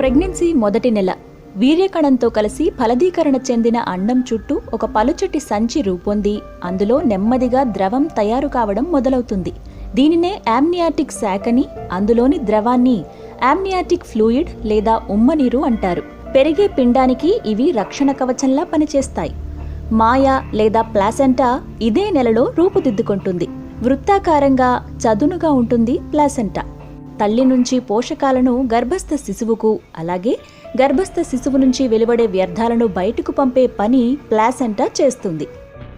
Pregnancy మొదటి నెల. వీర్యకణంతో కలిసి ఫలదీకరణ చెందిన అండం చుట్టూ ఒక పలుచటి సంచి రూపొంది. అందులో నెమ్మదిగా ద్రవం తయారు కావడం మొదలవుతుంది. దీనినే యామ్నియాటిక్ శాఖని అందులోని ద్రవాన్ని యామ్నియాటిక్ ఫ్లూయిడ్ లేదా ఉమ్మనీరు అంటారు. పెరిగే పిండానికి ఇవి రక్షణ కవచంలా పనిచేస్తాయి. మాయ లేదా ప్లాసెంటా ఇదే నెలలో రూపుదిద్దుకుంటుంది. వృత్తాకారంగా చదునుగా ఉంటుంది ప్లాసెంటా. తల్లి నుంచి పోషకాలను గర్భస్థ శిశువుకు అలాగే గర్భస్థ శిశువు నుంచి వెలువడే వ్యర్థాలను బయటకు పంపే పని ప్లాసెంటా చేస్తుంది.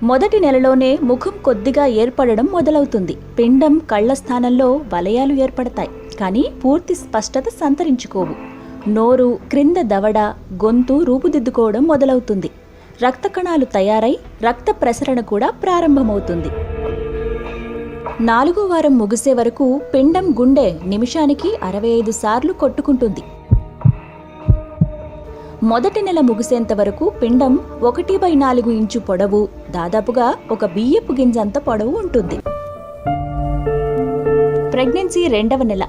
మొదటి నెలలోనే ముఖం కొద్దిగా ఏర్పడడం మొదలవుతుంది. పిండం కళ్ళ స్థానంలో వలయాలు ఏర్పడతాయి కానీ పూర్తి స్పష్టత సంతరించుకోవు. నోరు క్రింద దవడ గొంతు రూపుదిద్దుకోవడం మొదలవుతుంది. రక్త కణాలు తయారై రక్త ప్రసరణ కూడా ప్రారంభమవుతుంది. నాలుగో వారం ముగిసే వరకు పిండం గుండె నిమిషానికి అరవై ఐదు సార్లు కొట్టుకుంటుంది. మొదటి నెల ముగిసేంత వరకు పిండం ఒకటి బై నాలుగు ఇంచు పొడవు దాదాపుగా ఒక బియ్యపు గింజంత పొడవు ఉంటుంది. ప్రెగ్నెన్సీ రెండవ నెల.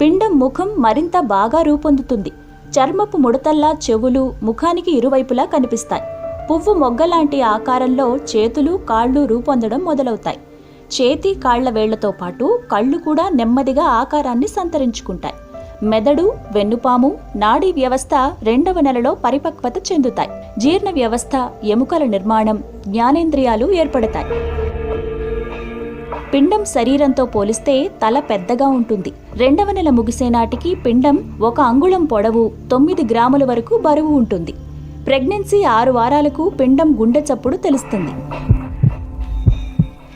పిండం ముఖం మరింత బాగా రూపొందుతుంది. చర్మపు ముడతల్లా చెవులు ముఖానికి ఇరువైపులా కనిపిస్తాయి. పువ్వు మొగ్గలాంటి ఆకారంలో చేతులు కాళ్ళు రూపొందడం మొదలవుతాయి. చేతి కాళ్ళ వేళ్ళతో పాటు కళ్ళు కూడా నెమ్మదిగా ఆకారాన్ని సంతరించుకుంటాయి. మెదడు వెన్నుపాము నాడీ వ్యవస్థ రెండవ నెలలో పరిపక్వత చెందుతాయి. జీర్ణ వ్యవస్థ ఎముకల నిర్మాణం జ్ఞానేంద్రియాలు ఏర్పడతాయి. పిండం శరీరంతో పోలిస్తే తల పెద్దగా ఉంటుంది. రెండవ నెల ముగిసే నాటికి పిండం ఒక అంగుళం పొడవు తొమ్మిది గ్రాముల వరకు బరువు ఉంటుంది. ప్రెగ్నెన్సీ ఆరు వారాలకు పిండం గుండె చప్పుడు తెలుస్తుంది.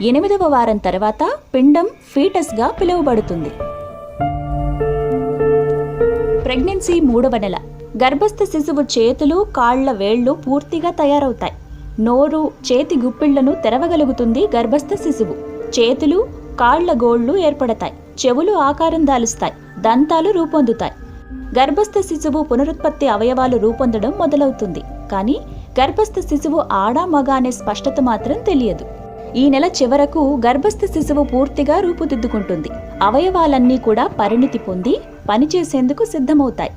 ఎనిమిదవ వారం తర్వాత పిండం ఫీటస్గా పిలువబడుతుంది. ప్రెగ్నెన్సీ మూడవ నెల. గర్భస్థ శిశువు చేతులు కాళ్ళ వేళ్ళు పూర్తిగా తయారవుతాయి. నోరు చేతి గుప్పిళ్ళను తెరవగలుగుతుంది గర్భస్థ శిశువు. చేతులు కాళ్ళ గోళ్ళు ఏర్పడతాయి. చెవులు ఆకారం దాలుస్తాయి. దంతాలు రూపొందుతాయి. గర్భస్థ శిశువు పునరుత్పత్తి అవయవాలు రూపొందడం మొదలవుతుంది. కానీ గర్భస్థ శిశువు ఆడా మగ అనే స్పష్టత మాత్రం తెలియదు. ఈ నెల చివరకు గర్భస్థ శిశువు పూర్తిగా రూపుదిద్దుకుంటుంది. అవయవాలన్నీ కూడా పరిణితి పొంది పనిచేసేందుకు సిద్ధమవుతాయి.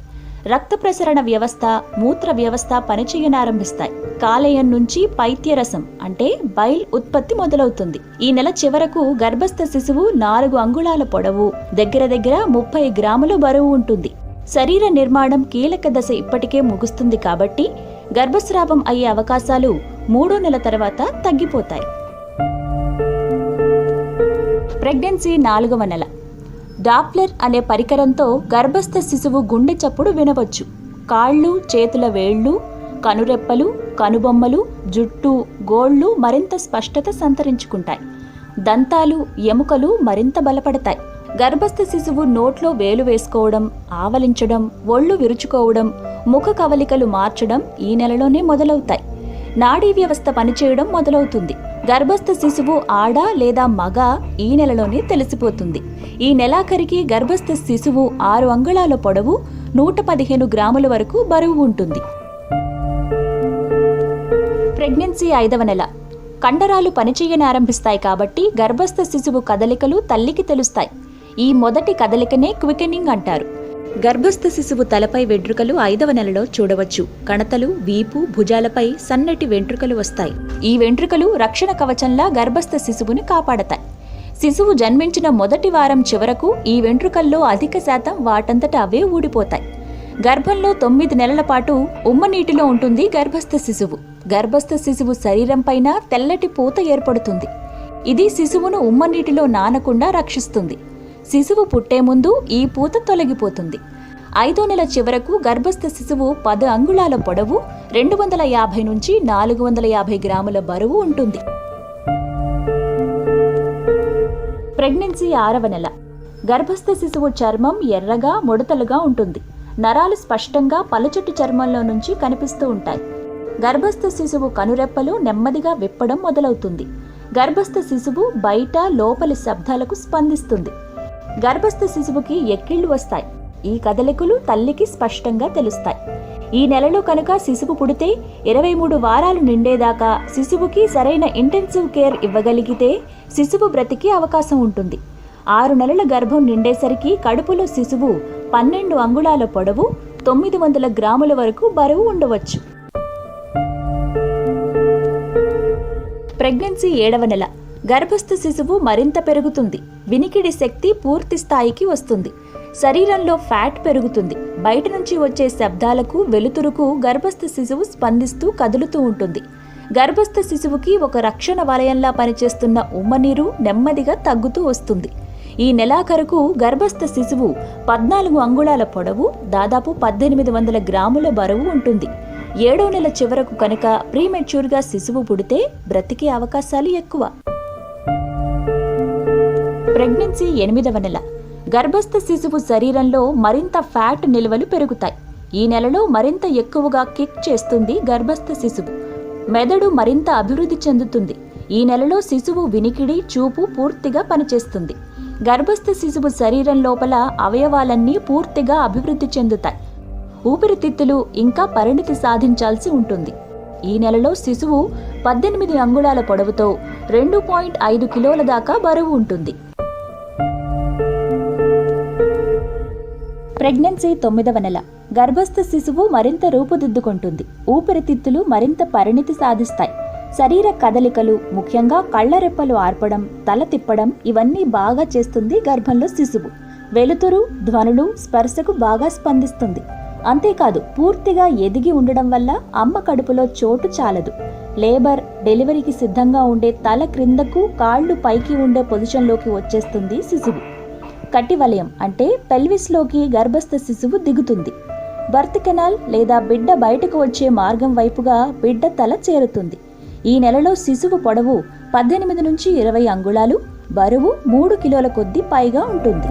రక్త ప్రసరణ వ్యవస్థ మూత్ర వ్యవస్థ పనిచేయనారంభిస్తాయి. కాలేయం నుంచి పైత్యరసం అంటే బైల్ ఉత్పత్తి మొదలవుతుంది. ఈ నెల చివరకు గర్భస్థ శిశువు నాలుగు అంగుళాల పొడవు దగ్గర దగ్గర ముప్పై గ్రాముల బరువు ఉంటుంది. శరీర నిర్మాణం కీలక దశ ఇప్పటికే ముగుస్తుంది కాబట్టి గర్భస్రావం అయ్యే అవకాశాలు మూడో నెల తర్వాత తగ్గిపోతాయి. ప్రెగ్నెన్సీ నాలుగవ నెల. డాప్లర్ అనే పరికరంతో గర్భస్థ శిశువు గుండె చప్పుడు వినవచ్చు. కాళ్ళు చేతుల వేళ్ళు కనురెప్పలు కనుబొమ్మలు జుట్టు గోళ్ళు మరింత స్పష్టత సంతరించుకుంటాయి. దంతాలు ఎముకలు మరింత బలపడతాయి. గర్భస్థ శిశువు నోట్లో వేలు వేసుకోవడం ఆవలించడం ఒళ్ళు విరుచుకోవడం ముఖ కవలికలు మార్చడం ఈ నెలలోనే మొదలవుతాయి. నాడీ వ్యవస్థ పనిచేయడం మొదలవుతుంది. గర్భస్థ శిశువు ఆడ లేదా మగ ఈ నెలలోనే తెలిసిపోతుంది. ఈ నెలాఖరికి గర్భస్థ శిశువు ఆరు అంగుళాల పొడవు నూట పదిహేను గ్రాముల వరకు బరువు ఉంటుంది. ప్రెగ్నెన్సీ ఐదవ నెల. కండరాలు పనిచేయనారంభిస్తాయి కాబట్టి గర్భస్థ శిశువు కదలికలు తల్లికి తెలుస్తాయి. ఈ మొదటి కదలికనే క్వికెనింగ్ అంటారు. గర్భస్థ శిశువు తలపై వెంట్రుకలు ఐదవ నెలలో చూడవచ్చు. కణతలు వీపు భుజాలపై సన్నటి వెంట్రుకలు వస్తాయి. ఈ వెంట్రుకలు రక్షణ కవచంలా గర్భస్థ శిశువుని కాపాడతాయి. శిశువు జన్మించిన మొదటి వారం చివరకు ఈ వెంట్రుకల్లో అధిక శాతం వాటంతట అవే ఊడిపోతాయి. గర్భంలో తొమ్మిది నెలల పాటు ఉమ్మ నీటిలో ఉంటుంది గర్భస్థ శిశువు. గర్భస్థ శిశువు శరీరంపైన తెల్లటి పూత ఏర్పడుతుంది. ఇది శిశువును ఉమ్మ నీటిలో నానకుండా రక్షిస్తుంది. శిశువు పుట్టే ముందు ఈ పూత తొలగిపోతుంది. ఐదో నెల చివరకు గర్భస్థ శిశువు పది అంగుళాల పొడవు రెండు వందల యాభై నుంచి నాలుగు వందల యాభై గ్రాముల బరువు ఉంటుంది. ప్రెగ్నెన్సీ ఆరవ నెల. గర్భస్థ శిశువు చర్మం ఎర్రగా ముడతలుగా ఉంటుంది. నరాలు స్పష్టంగా పలుచటి చర్మంలో నుంచి కనిపిస్తూ ఉంటాయి. గర్భస్థ శిశువు కనురెప్పలు నెమ్మదిగా విప్పడం మొదలవుతుంది. గర్భస్థ శిశువు బయట లోపలి శబ్దాలకు స్పందిస్తుంది. గర్భస్థ శిశువుకి ఎక్కిళ్ళు వస్తాయి. ఈ కదలికలు తల్లికి స్పష్టంగా తెలుస్తాయి. ఈ నెలలో కనుక శిశువు పుడితే ఇరవై మూడు వారాలు నిండేదాకా శిశువుకి సరైన ఇంటెన్సివ్ కేర్ ఇవ్వగలిగితే శిశువు బ్రతికే అవకాశం ఉంటుంది. ఆరు నెలల గర్భం నిండేసరికి కడుపులో శిశువు పన్నెండు అంగుళాల పొడవు తొమ్మిది వందల గ్రాముల వరకు బరువు ఉండవచ్చు. ప్రెగ్నెన్సీ ఏడవ నెల. గర్భస్థ శిశువు మరింత పెరుగుతుంది. వినికిడి శక్తి పూర్తి స్థాయికి వస్తుంది. శరీరంలో ఫ్యాట్ పెరుగుతుంది. బయట నుంచి వచ్చే శబ్దాలకు వెలుతురుకు గర్భస్థ శిశువు స్పందిస్తూ కదులుతూ ఉంటుంది. గర్భస్థ శిశువుకి ఒక రక్షణ వలయంలా పనిచేస్తున్న ఉమ్మనీరు నెమ్మదిగా తగ్గుతూ వస్తుంది. ఈ నెలాఖరుకు గర్భస్థ శిశువు పద్నాలుగు అంగుళాల పొడవు దాదాపు పద్దెనిమిది వందల గ్రాముల బరువు ఉంటుంది. ఏడో నెల చివరకు కనుక ప్రీమెచ్యూర్గా శిశువు పుడితే బ్రతికే అవకాశాలు ఎక్కువ. ప్రెగ్నెన్సీ ఎనిమిదవ నెల. గర్భస్థ శిశువు శరీరంలో మరింత ఫ్యాట్ నిల్వలు పెరుగుతాయి. ఈ నెలలో మరింత ఎక్కువగా కిక్ చేస్తుంది గర్భస్థ శిశువు. మెదడు మరింత అభివృద్ధి చెందుతుంది. ఈ నెలలో శిశువు వినికిడి చూపు పూర్తిగా పనిచేస్తుంది. గర్భస్థ శిశువు శరీరం లోపల అవయవాలన్నీ పూర్తిగా అభివృద్ధి చెందుతాయి. ఊపిరితిత్తులు ఇంకా పరిణితి సాధించాల్సి ఉంటుంది. ఈ నెలలో శిశువు పద్దెనిమిది అంగుళాల పొడవుతో రెండు పాయింట్ ఐదు కిలోల దాకా బరువు ఉంటుంది. ప్రెగ్నెన్సీ తొమ్మిదవ నెల. గర్భస్థ శిశువు మరింత రూపుదిద్దుకుంటుంది. ఊపిరితిత్తులు మరింత పరిణితి సాధిస్తాయి. శరీర కదలికలు ముఖ్యంగా కళ్ళరెప్పలు ఆర్పడం తల తిప్పడం ఇవన్నీ బాగా చేస్తుంది గర్భంలో శిశువు. వెలుతురు ధ్వనులు స్పర్శకు బాగా స్పందిస్తుంది. అంతేకాదు పూర్తిగా ఎదిగి ఉండడం వల్ల అమ్మ కడుపులో చోటు చాలదు. లేబర్ డెలివరీకి సిద్ధంగా ఉండే తల క్రిందకు కాళ్ళు పైకి ఉండే పొజిషన్లోకి వచ్చేస్తుంది శిశువు. కట్టి వలయం అంటే పెల్విస్లోకి గర్భస్థ శిశువు దిగుతుంది. బర్త్ కెనాల్ లేదా బిడ్డ బయటకు వచ్చే మార్గం వైపుగా బిడ్డ తల చేరుతుంది. ఈ నెలలో శిశువు పొడవు పద్దెనిమిది నుంచి ఇరవై అంగుళాలు బరువు మూడు కిలోల కొద్దీ పైగా ఉంటుంది.